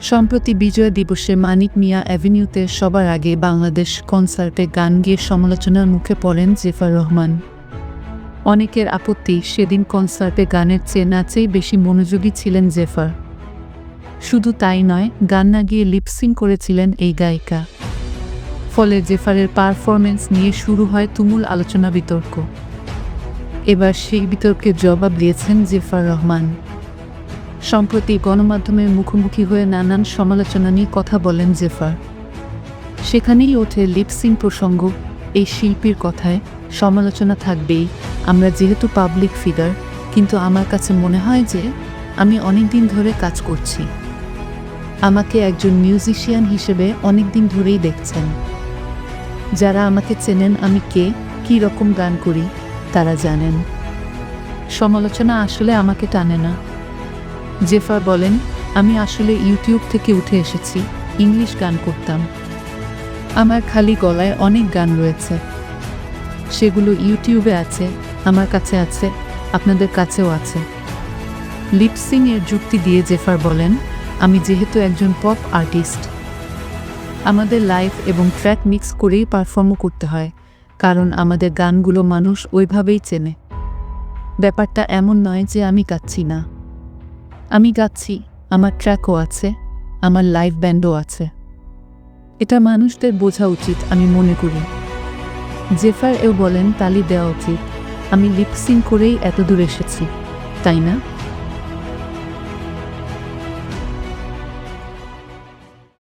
সম্প্রতি বিজয় দিবসে মানিক মিয়া অ্যাভিনিউতে সবার আগে বাংলাদেশ কনসার্টে গান গিয়ে সমালোচনার মুখে পড়েন জেফার রহমান। অনেকের আপত্তি, সেদিন কনসার্টে গানের চেয়ে নাচেই বেশি মনোযোগী ছিলেন জেফার। শুধু তাই নয়, গান না গিয়ে লিপসিং করেছিলেন এই গায়িকা। ফলে জেফারের পারফরমেন্স নিয়ে শুরু হয় তুমুল আলোচনা বিতর্ক। এবার সেই বিতর্কের জবাব দিয়েছেন জেফার রহমান। সম্প্রতি গণমাধ্যমের মুখোমুখি হয়ে নানান সমালোচনা নিয়ে কথা বলেন জেফার। সেখানেই ওঠে লিপসিং প্রসঙ্গ, এই শিল্পীর কথায় সমালোচনা থাকবেই, আমরা যেহেতু পাবলিক ফিগার কিন্তু আমার কাছে মনে হয় যে আমি অনেক দিন ধরে কাজ করছি। আমাকে একজন মিউজিশিয়ান হিসেবে অনেক দিন ধরেই দেখছেন। যারা আমাকে চেনেন আমি কে, কী রকম গান করি, তারা জানেন। সমালোচনা আসলে আমাকে টানে না। জেফার বলেন, আমি আসলে ইউটিউব থেকে উঠে এসেছি, ইংলিশ গান করতাম। আমার খালি গলায় অনেক গান রয়েছে। সেগুলো ইউটিউবে আছে, আমার কাছে আছে, আপনাদের কাছেও আছে। লিপসিং এর যুক্তি দিয়ে জেফার বলেন, আমি যেহেতু একজন পপ আর্টিস্ট, আমাদের লাইভ এবং ট্র্যাক মিক্স করেই পারফর্মও করতে হয়, কারণ আমাদের গানগুলো মানুষ ওইভাবেই চেনে। ব্যাপারটা এমন নয় যে আমি গাচ্ছি না। আমি গাচ্ছি, আমার ট্র্যাকও আছে, আমার লাইভ ব্যান্ডও আছে। এটা মানুষদের বোঝা উচিত, আমি মনে করি। জেফার এও বলেন, তালি দেওয়া উচিত। আমি লিপসিং করেই এত দূর এসেছি, তাই না?